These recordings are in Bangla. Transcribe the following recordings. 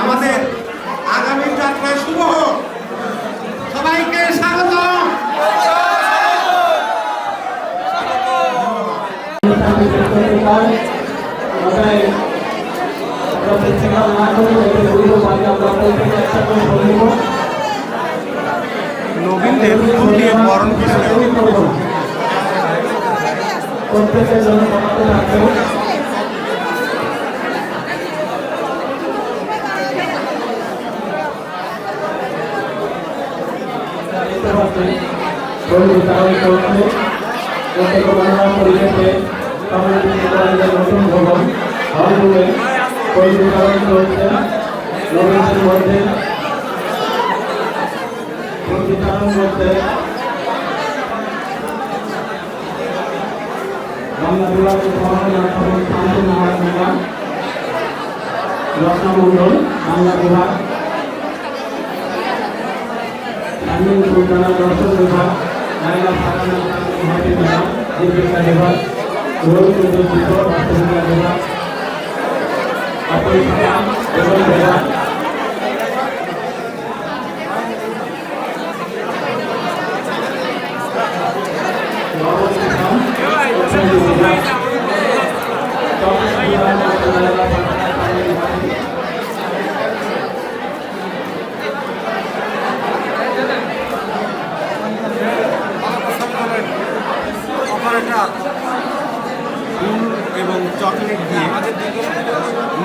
আমাদের আগামী যাত্রায় শুভ হোক। সবাইকে স্বাগত। নবীনদের ফুল দিয়ে বরণ প্রত্যেকের জন্য থাকবে। বই বিতরণ করছে প্রত্যেক বাংলা পরিবেশে কমিউনিটি নতুন ভবন হলরুমে বই বিতরণ করছে। নবীনদের মধ্যে বই করতে বাংলা বিভাগের সভাপতি অধ্যাপক শান্ত নারায়ণ মিনা রত্না মণ্ডল বাংলা বিভাগ আমিন দর্শন বিভাগ। ఆయన అప్పుడు ফুল এবং চকলেট দিয়ে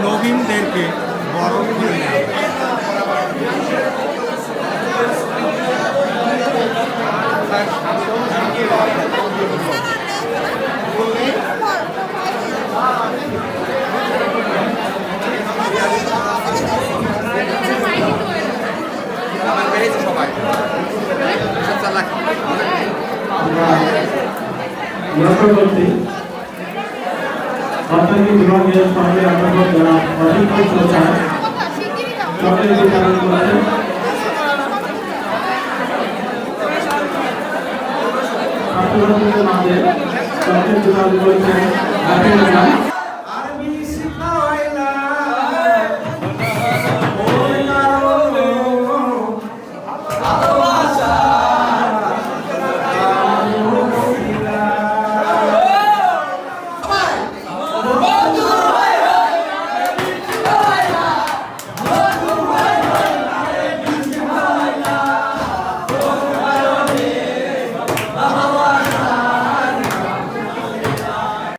নবীনদেরকে বরণ করে নেওয়া আমরা লক্ষ্য করছি অর্থনীতি বিভাগের সঙ্গে অধ্যাপক যারা অধিক প্রচার চকলেট বিতরণ করেছেন ছাত্রছাত্রীদের মাঝে চকলেট বিতরণ করেছেন